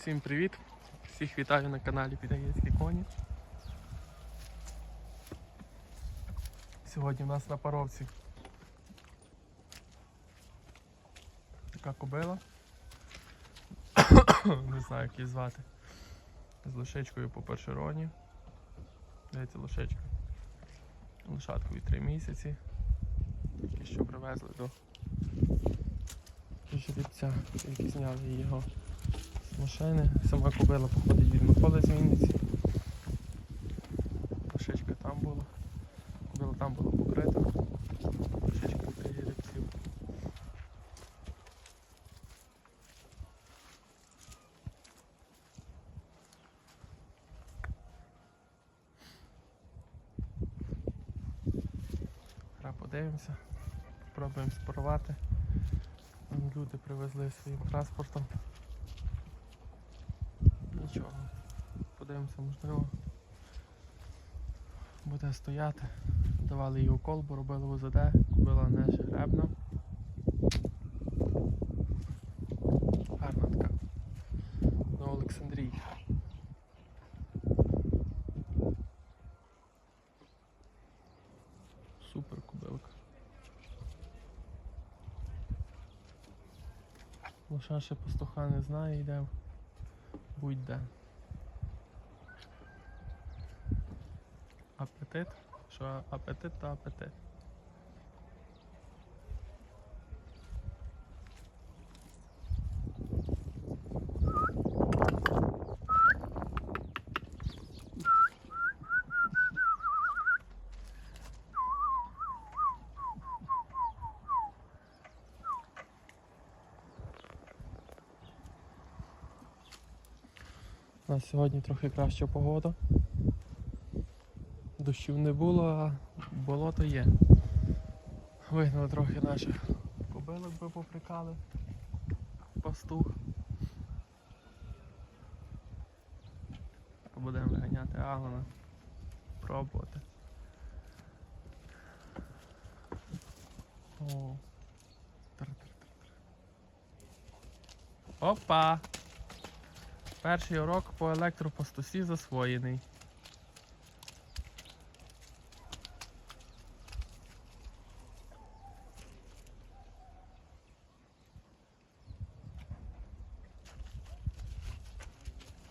Всім привіт! Всіх вітаю на каналі Підаєцькі коні. Сьогодні у нас на паровці така кобила. Не знаю, як її звати. З лошечкою по першероні. Дивіться, лошечка. Лошадкові 3 місяці. Тільки що привезли до жеребця, які зняли його машини. Сама кобила походить від Миколи з Вінниці. Лошечка там була. Кобила там була покрита. Лошечка від жеребців. Зараз подивимося, спробуємо спорувати. Люди привезли своїм транспортом. Нічого. Подивимося, можливо. Буде стояти. Давали їй укол, бо робили УЗД, купила не жеребна. Гарна така. На Олександрії. Супер кубилка. Лоша ще пастуха не знає, йде будь-де. Апетит? Що апетит, то апетит. У нас сьогодні трохи краща погода. Дощів не було, а болото є. Вигнали трохи наших кобилок би поприкали. Пастух. Будемо виганяти Алана. Пробувати. О. Тр-тр-тр-тр. Опа! Перший урок по електропастусі засвоєний.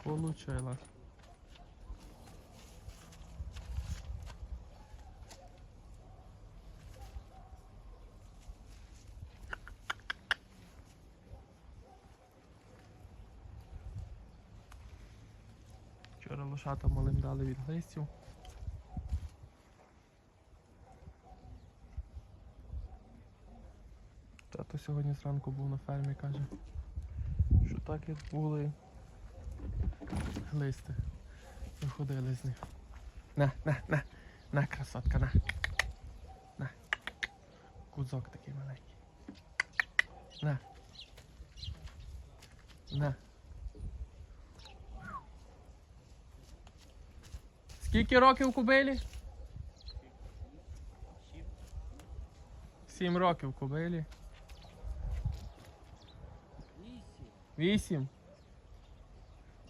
Получила. Вчора малим дали від глистів. Тато сьогодні зранку був на фермі, каже, що так як були глисти. Виходили з них. На, на, на, на, красотка, на. На. Кузок такий маленький. На. На. Скільки років кубилі? Сім років кубилі. Вісім.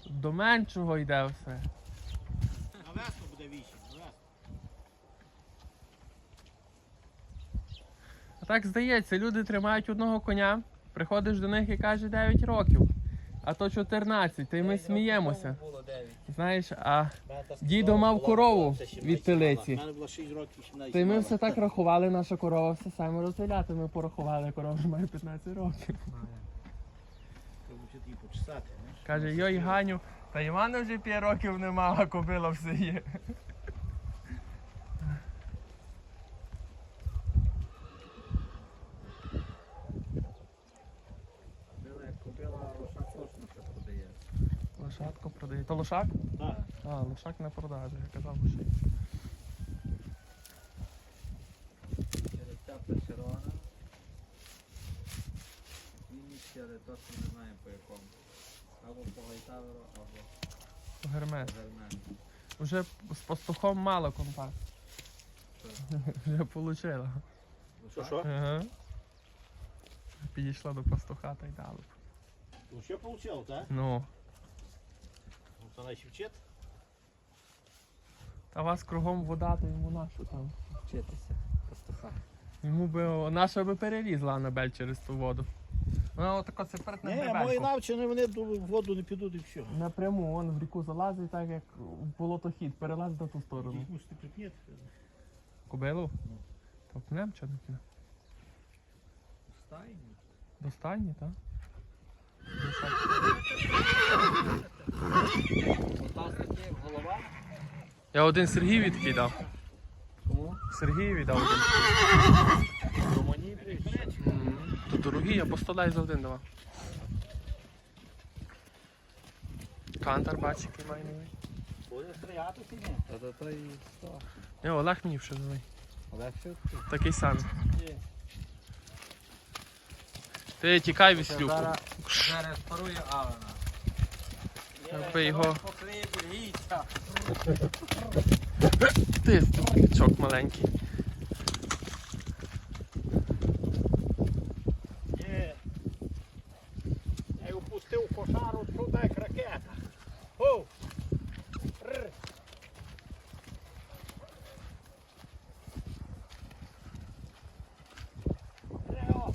До меншого йде все. На весну буде 8. На весну. А так здається, люди тримають одного коня, приходиш до них і каже 9 років, а то 14, та й ми сміємося. Було 9. Знаєш, а Дідо мав корову від телиці. У мене було 6 років, 17 Та й ми все так рахували, наша корова все саме розділяти. Ми порахували, корова вже має 15 років. Каже, йой Ганю, та Івана вже 5 років нема, а кобила все є. Била як купила, лоша точно що продає. Лошадку продає. То лошак? Так. А, лошак на продажу, я казав, що є. Через ця першерона. Вінниці, але точно не знаємо по якому. Або по Гайтаверу, або Гермес. по Гермену. Уже з пастухом мало контакт. Вже получила. Що, що? Ага. Підійшла до пастуха та й дала. Ну, що получив, так? Ну, То наші вчити? Та вас кругом вода, то йому нашу там. Вчитися. Пастуха. Йому би наша би перелізла Анабель через ту воду. Вона отако це перед Ні, мої навчені, вони до- в воду не підуть і все. Напряму, он в ріку залазить, так як в болотохід, перелазить на ту сторону. Їх мусите припняти. Кобилу? То пнем чи не пнем? Стайні. До стайні, так? Голова. Я один Сергій відкидав. Кому? Сергію віддав один. То дорогі, я по 100 дай за один давав. Кантар, бач, який має новий. Буде стріляти чи ні? Та то той сто. Не, Олег мені вже новий. Легше. Такий самий. Ти тікай від слюку. Зараз, парує Алана. Аби його. Ти чок маленький. Ні. Я його пустив в кошару, туди як ракета. Оу! Рр. Рео.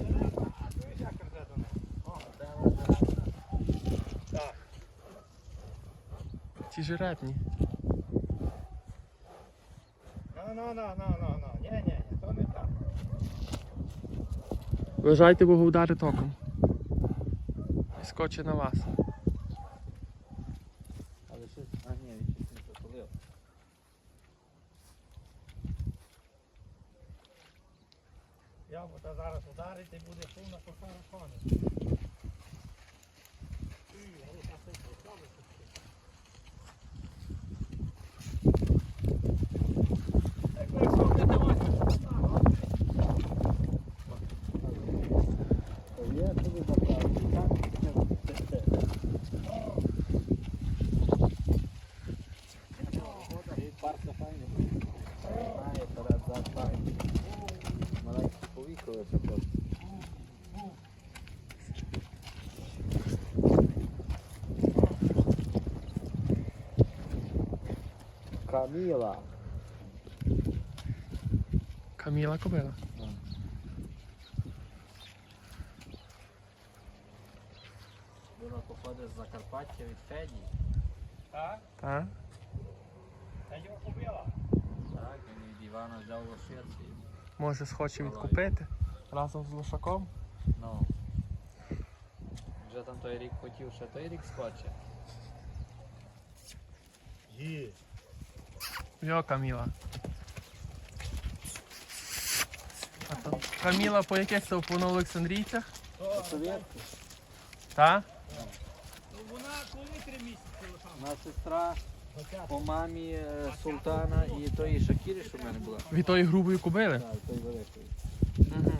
Рео. А, дивись, як рде до неї. О, Так. Ті жеребні. Ну, ну, ну, ну, то не так. Вважайте, бо удари током. І скоче на вас. Але щось. А ні, він щось не затулив. Я буду зараз ударити, буде шум на кошару коні. Є тобі заправити. Парка файна. Має перед зад файний. Маленький повіковився просто. Каміла. Каміла кобила. Вона походить з Закарпаття від Феді. Так? Так? Та його побила. Так, він від Івана взяв лошиці. Може схоче відкупити разом з лошаком. Ну. Вже там той рік хотів, ще той рік схоче. Є. Йо, Каміла. А то Каміла по яких це по Олександрійцях? Та? Ну вона коли три місяці лишала? Моя сестра по мамі е, султана і тої Шакірі, що в мене була. Від тої грубої кобили? Так, той великої. Угу.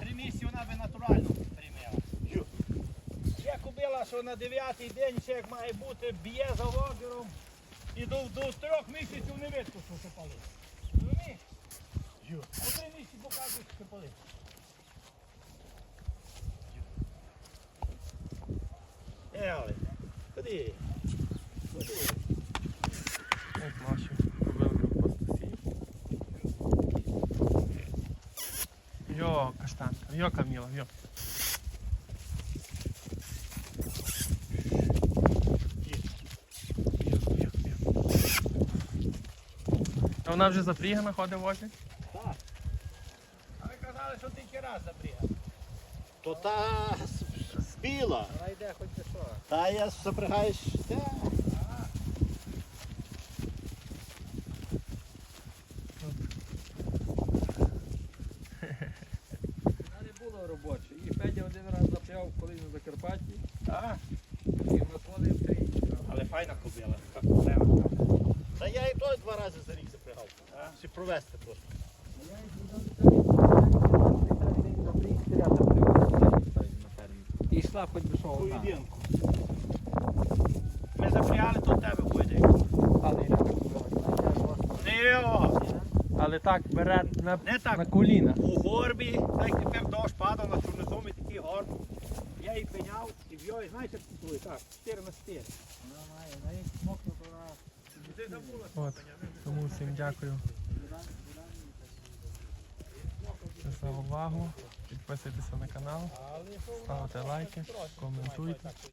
Вона би натурально приймала. Я купила, що на дев'ятий день ще як має бути, б'є за логером. І до, до трьох місяців не видко, що це палить. Розумієш? По три місяці показують, що палить. Ели. Ходи. Ось наші кобилки в пастусі. Йо, каштанка, йо, Каміла, йо. А вона вже запрігана ходить возі? Так. А ви казали, що тільки раз запрягав. То та спіла. Вона йде хоч би що. Та я запрягаєш. Та. Вона не була робоча. І Федя один раз запрягав колись на Закарпатті А, і находив три. але файна кобила. така кобила. Та я і той два рази за рік запрягав. Ще провести просто. А я їх день запріг стріляти на фермі. І йшла хоч би що одна. Поєдинку. Ми запрягали, то в тебе буде. Але я так. Не його. Але так, бере на, Не так. на коліна. У горбі, так тепер дощ падав на чорнозумі такий горб. Я її пеняв і в його, знаєте, купую, так, 4 на 4. Вона має, на їх мокро, то вона Ти забула, От. Тому всім дякую за увагу. Підписуйтеся на канал, ставте лайки, коментуйте.